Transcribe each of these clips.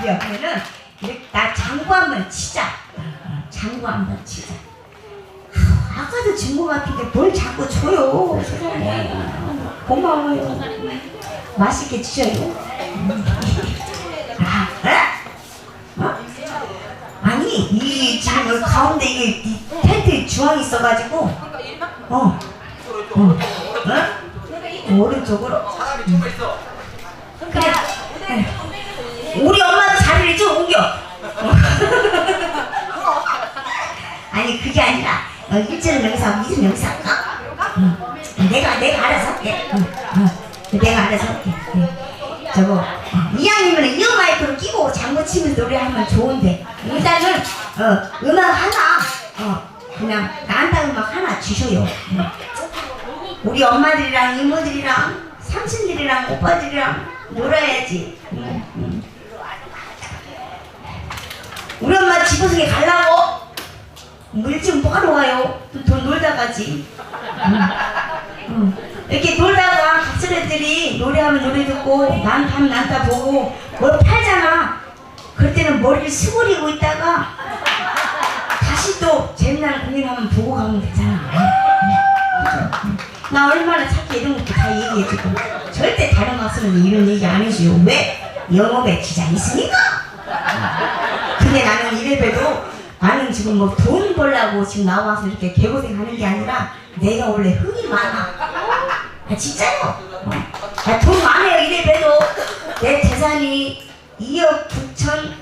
그 옆에는 나 장구 한번 치자. 장구 한번 치자. 아, 아까도 중고 같은데 뭘 자꾸 줘요. 세상에. 고마워요. 맛있게 드셔요. 아, 어? 아니, 이 지금 가운데 이, 이 텐트 주황 있어가지고. 어. 어? 어? 오른쪽으로. 사람이 좀 있어. 옮겨 어. 아니 그게 아니라 어, 1절은 여기서 하고 2절은 여기서 할까? 응. 내가 내가 알아서 할게 응, 응. 내가 알아서 할게 응. 저거 어, 이왕이면 이어 마이크를 끼고 장구 치면서 노래하면 좋은데 일단은 어, 음악 하나 어, 그냥 나한테 음악 하나 주셔요 응. 우리 엄마들이랑 이모들이랑 삼촌들이랑 오빠들이랑 놀아야지 응, 응. 우리 엄마 집어성에 가려고? 물좀 뭐하러 와요? 또, 또 놀다 가지. 응. 응. 이렇게 놀다가 갑자기들이 노래하면 노래 듣고 난밤 난다 보고 뭘 팔잖아. 그럴 때는 머리를 수그리고 있다가 다시 또 재미난 공연하면 보고 가면 되잖아. 나 얼마나 착해 이런 것도 다 얘기해주고. 절대 다른 가수는 이런 얘기 안 해줘요. 왜? 영업에 지장이 있으니까 근데 나는 이래봬도 나는 지금 뭐 돈 벌려고 지금 나와서 이렇게 개고생하는 게 아니라 내가 원래 흥이 많아. 아 진짜요. 어. 아, 돈 많아요 이래봬도 내 재산이 2억 9천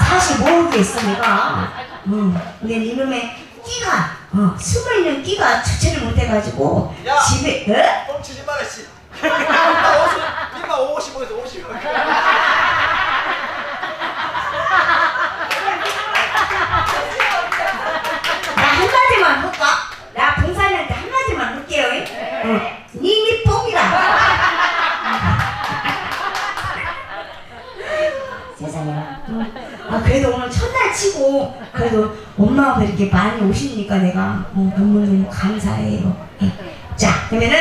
45억이 있어 내가. 응. 근데 이놈의 끼가 어, 숨어있는 끼가 주체를 못해가지고 야! 집에 에? 뻥치지 마라 씨. 니마 50, 50에서 50. 이렇게 많이 오시니까 내가, 어, 너무너무 감사해요. 예. 자, 그러면은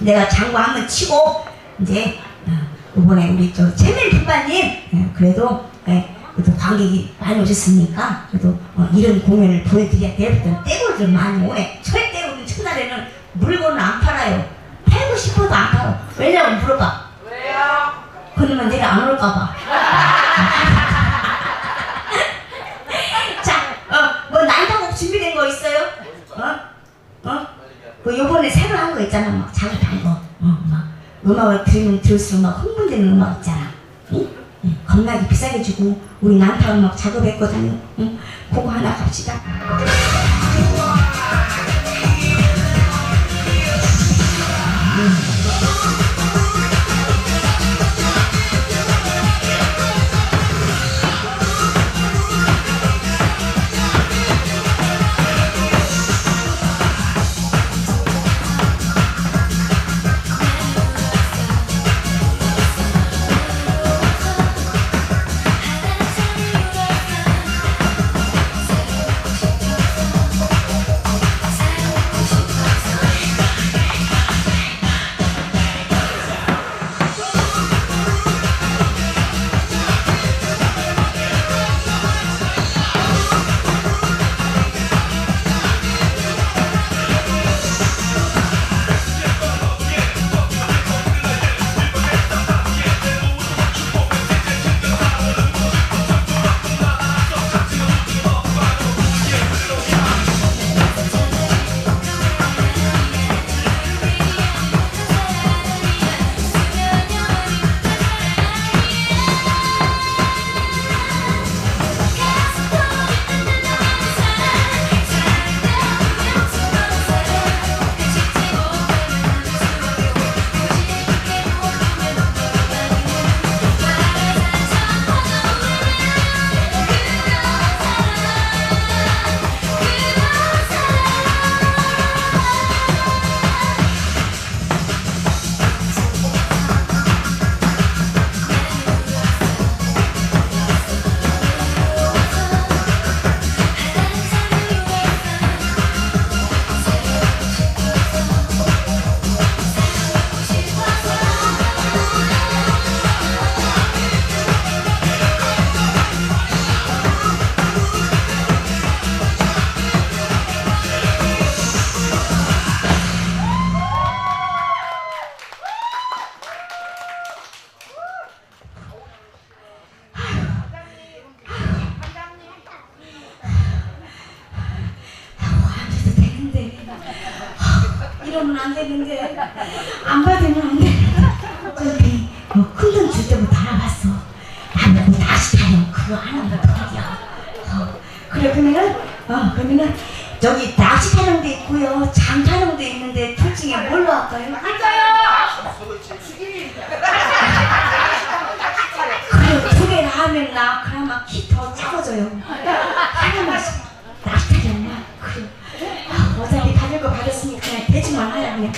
내가 장구 한번 치고, 이제, 어, 이번에 우리 저 채밀 부빠님, 예, 그래도, 예, 그래도 관객이 많이 오셨으니까, 그래도 어, 이런 공연을 보여드려야 내일부터 떼고를 많이 오해. 절대 우리 첫날에는 물건을 안 팔아요. 팔고 싶어도 안 팔아. 왜냐면 물어봐. 왜요? 그러면 내일 안 올까봐. 자, 어, 뭐 난타곡 준비된 거 있어요? 어? 어? 그 요번에 새로 한 거 있잖아, 막 작업한 거. 어, 막 음악을 들으면 들을수록 막 흥분되는 음악 있잖아. 응? 응, 겁나게 비싸게 주고 우리 난타 음악 작업했거든요. 응? 그거 하나 갑시다. 이러면 안 되는데 안 받으면 안 돼. 저기 뭐 큰돈 줄 때부터 알아봤어. 나보고 다시 타령 그거 하는 거 더디야. 어, 그래 그러면은 어 그러면은 저기 낚시 타령도 있고요, 장 타령도 있는데 둘 중에 뭘로 할까요? 그래 두 개를 하면 나 그나마 키더 작아져요. 하나만 대충만 하라 그냥.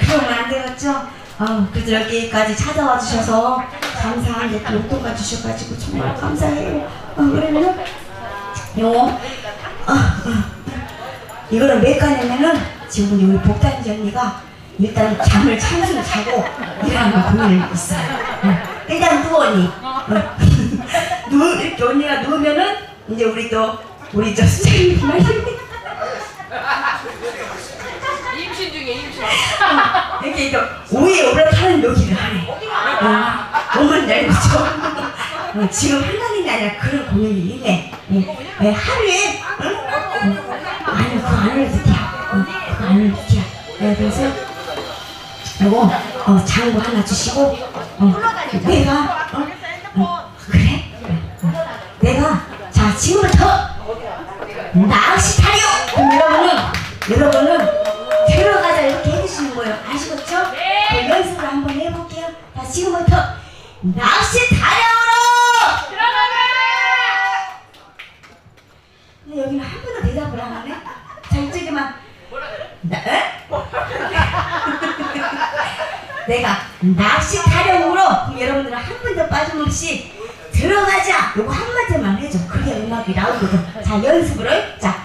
그러면 안 되겠죠? 어, 그래도 여기까지 찾아와 주셔서 감사한데 또 용돈까지 주셔가지고 정말 감사해요. 어, 그러면은 요 어, 어, 이거는 왜 까냐면은 지금 우리 복단지 언니가 일단 잠을 찬술 자고 일하는 고민이 있어요. 어, 일단 누워 언니. 어. 누 이렇게 언니가 누우면은 이제 우리 또 우리 저 수장님 말이 이렇게 이거 오에 올라타는 여기를 하네. 어, 몸은 넓죠. 어, 지금 한강이 아니라 그런 공연이 있네. 예, 예, 하루에 응? 어, 아니 그거 안 돼. 어, 그거 안 돼. 예, 그래서 요거 어, 장구 하나 주시고 어, 내가 어, 어, 그래? 어, 내가 자 지금부터 낚시 타려! 그럼 여러분은 여러분은 들어가자 이렇게 해주시는 거예요. 아시겠죠? 네. 그 연습을 한번 해볼게요. 자 지금부터 낚시 타령으로! 들어가라. 근데 여기는 한 번도 대답을 안 하네. 자 이쪽에만 나, 에? 내가 낚시 타령으로 그럼 여러분들은 한 번도 빠짐없이 들어가자 요거 한마디만 해줘 그게 음악이 나오거든 자 연습을 자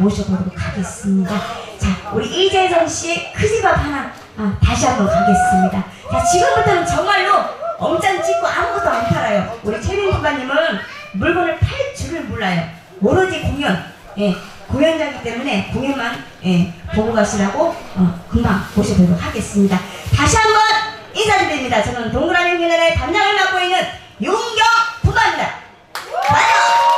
모셔보도록 하겠습니다. 자, 우리 이재정 씨의 앞 하나 아, 다시 한번 가겠습니다. 자, 지금부터는 정말로 엄청 찍고 아무것도 안 팔아요. 우리 최민 피바님은 물건을 팔 줄을 몰라요. 오로지 공연. 예, 공연장이기 때문에 공연만 예, 보고 가시라고 어, 금방 모셔보도록 하겠습니다. 다시 한번 인사드립니다. 저는 동그라미 공연의 담당을 맡고 있는 윤경 부가입니다. 가요!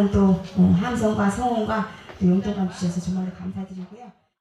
많은 또 어, 함성과 성원과 또 용돈감 주셔서 정말로 감사드리고요.